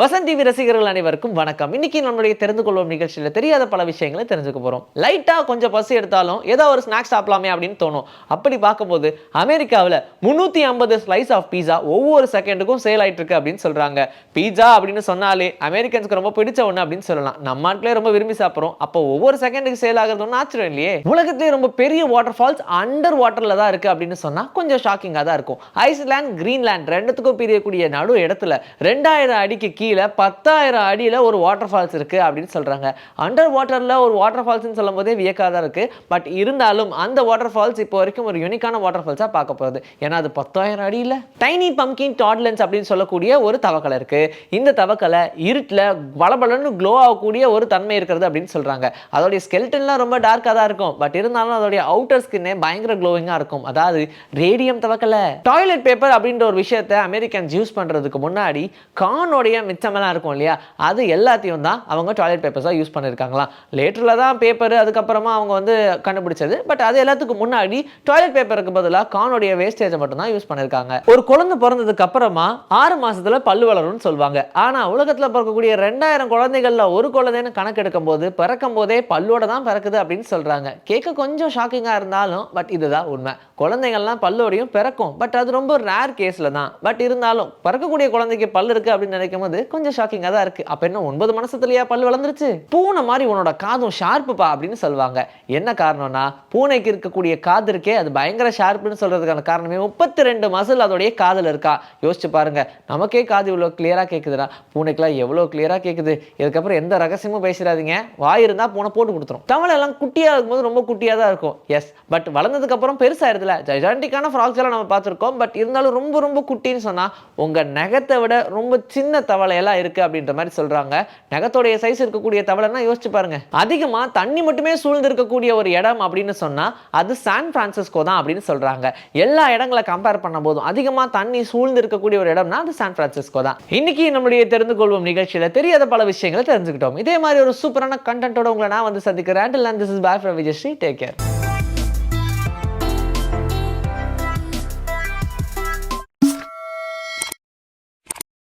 Vasanth TV ரசிகர்கள் அனைவருக்கும் வணக்கம். இன்னைக்கு நம்மளுடைய தெரிந்து கொள்வோம் நிகழ்ச்சியில் தெரியாத பல விஷயங்களை தெரிஞ்சுக்க போறோம். லைட்டா கொஞ்சம் பசி எடுத்தாலும் ஏதோ ஒரு ஸ்நாக்ஸ் சாப்பிடலாமே அப்படின்னு தோணும். அப்படி பார்க்கும்போது அமெரிக்காவில் முந்நூற்றி ஐம்பது ஸ்லைஸ் ஆஃப் பீஸா ஒவ்வொரு செகண்டுக்கும் சேல் ஆயிட்டு இருக்கு அப்படின்னு சொல்றாங்க. பீஸா அப்படின்னு சொன்னாலே அமெரிக்கன்ஸ்க்கு ரொம்ப பிடிச்ச ஒன்று அப்படின்னு சொல்லலாம். நம்ம நாட்டிலே ரொம்ப விரும்பி சாப்பிட்றோம். அப்போ ஒவ்வொரு செகண்டுக்கு சேல் ஆகிறது ஒன்றும் ஆச்சரியம் இல்லையே? உலகத்திலே ரொம்ப பெரிய வாட்டர் ஃபால்ஸ் அண்டர் வாட்டர்ல தான் இருக்கு அப்படின்னு சொன்னா கொஞ்சம் ஷாக்கிங்காக தான் இருக்கும். ஐஸ்லாந்து கிரீன்லாந்து ரெண்டுத்துக்கும் பிரியக்கூடிய நடு இடத்துல ரெண்டாயிரம் அடிக்கு கீழே பத்தாயிரம் அடியில் ஒரு வாட்டர் ஃபால்ஸ் இருக்கு அப்படின்னு சொல்றாங்க. அண்டர் வாட்டர்ல ஒரு வாட்டர் ஃபால்ஸ்னு சொல்லும் போதே வியக்காக தான் இருக்கு. பட் இருந்தாலும் அந்த வாட்டர் ஃபால்ஸ் இப்போ வரைக்கும் ஒரு யூனிக்கான வாட்டர் ஃபால்ஸாக பார்க்க போகுது ஏன்னா அது பத்தாயிரம் அடியில். டைனி பம்கின் டாட்லன்ஸ் அப்படின்னு சொல்லக்கூடிய ஒரு தவக்கலை இருக்கு. இந்த தவக்கலை இருட்டில் பளபளன்னு க்ளோ ஆகக்கூடிய ஒரு தன்மை இருக்கிறது அப்படின்னு சொல்றாங்க. அதோடைய ஸ்கெல்டன்லாம் ரொம்ப டார்க்காக தான் இருக்கும். பட் இருந்தாலும் அதோடைய அவுட்டர் ஸ்கின்னே பயங்கர க்ளோவிங்காக இருக்கும். அதாவது ரேடியம் தவக்கலை. டாய்லெட் பேப்பர் அப்படின்ற ஒரு விஷயத்தை அமெரிக்கன்ஸ் யூஸ் பண்ணுறதுக்கு முன்னாடி கானோடைய மிச்சமெல்லாம் இருக்கும் இல்லையா? அது எல்லாத்தையும் தான் அவங்க டாய்லெட் பேப்பர்ஸாக யூஸ் பண்ணியிருக்காங்களாம் லேட்டரில் தான் பேப்பர் அதுக்கப்புறமா அவங்க வந்து கண்டுபிடிச்சது. பட் அது எல்லாத்துக்கும் முன்னாடி டாய்லெட் பேப்பருக்கு பதிலாக கானோடைய வேஸ்டேஜை மட்டும் தான் யூஸ் பண்ணியிருக்காங்க ஒரு குழந்தை பிறந்ததுக்கு அப்புறமா ஆறு மாதத்தில் பல்லு வளரும்னு சொல்லுவாங்க ஆனால் உலகத்தில் பிறக்கக்கூடிய ரெண்டாயிரம் குழந்தைகளில் ஒரு குழந்தைன்னு கணக்கெடுக்கும் போது பிறக்கும் போதே பல்லோட தான் பிறக்குது அப்படின்னு சொல்கிறாங்க கேட்க கொஞ்சம் ஷாக்கிங்காக இருந்தாலும் பட் இதுதான் உண்மை. குழந்தைகள்லாம் பல்லோடையும் பிறக்கும். பட் அது ரொம்ப ரேர் கேஸில் தான். பட் இருந்தாலும் பிறக்கக்கூடிய குழந்தைக்கு பல்லு இருக்குது அப்படின்னு நினைக்கும் போது கொஞ்சம் ஷாக்கிங்காக தான் இருக்குது அப்போ என்ன ஒன்பது மனசத்துலையா பல் வளர்ந்துருச்சு? பூனை மாதிரி உன்னோட காதும் ஷார்ப்புப்பா அப்படின்னு சொல்லுவாங்க. என்ன காரணம்னா பூனைக்கு இருக்கக்கூடிய காது இருக்கே அது பயங்கர ஷார்ப்புன்னு சொல்கிறதுக்கான காரணமே முப்பத்தி ரெண்டு மசில் அதோடைய காதில் இருக்கா? யோசிச்சு பாருங்க. நமக்கே காது இவ்வளோ கிளியராக கேட்குதுன்னா பூனைக்கெல்லாம் எவ்வளோ கிளியராக கேட்குது இதுக்கப்புறம் எந்த ரகசியமும் பேசிடாதீங்க. வாய் இருந்தால் பூனை போட்டு கொடுத்துரும். தமிழ் எல்லாம் குட்டியா இருக்கும்போது ரொம்ப குட்டியாக தான் இருக்கும். எஸ் பட் வளர்ந்ததுக்கப்புறம் பெருசாகிடுதுல பெருசாயிருதுல. ஃப்ராக்ஸ் எல்லாம் நம்ம பார்த்துருக்கோம். பட் இருந்தாலும் ரொம்ப ரொம்ப குட்டின்னு சொன்னால் உங்கள் நகத்தை விட ரொம்ப சின்ன தவளை தவளையெல்லாம் இருக்கு அப்படின்ற மாதிரி சொல்கிறாங்க நகத்தோடைய சைஸ் இருக்கக்கூடிய தவளைன்னா யோசிச்சு பாருங்க. அதிகமாக தண்ணி மட்டுமே சூழ்ந்து இருக்கக்கூடிய ஒரு இடம் அப்படின்னு சொன்னால் அது சான் பிரான்சிஸ்கோ தான் அப்படின்னு சொல்கிறாங்க எல்லா இடங்களை கம்பேர் பண்ண போதும் அதிகமாக தண்ணி சூழ்ந்து இருக்கக்கூடிய ஒரு இடம்னா அது சான் ஃப்ரான்சிஸ்கோ தான். இன்னைக்கு நம்மளுடைய தெரிந்து கொள்வோம் நிகழ்ச்சியில் தெரியாத பல விஷயங்களை தெரிஞ்சுக்கிட்டோம். இதே மாதிரி ஒரு சூப்பரான கண்டென்ட்டோட உங்களை நான் வந்து சந்திக்கிறேன். This is bye from Vijayasri take care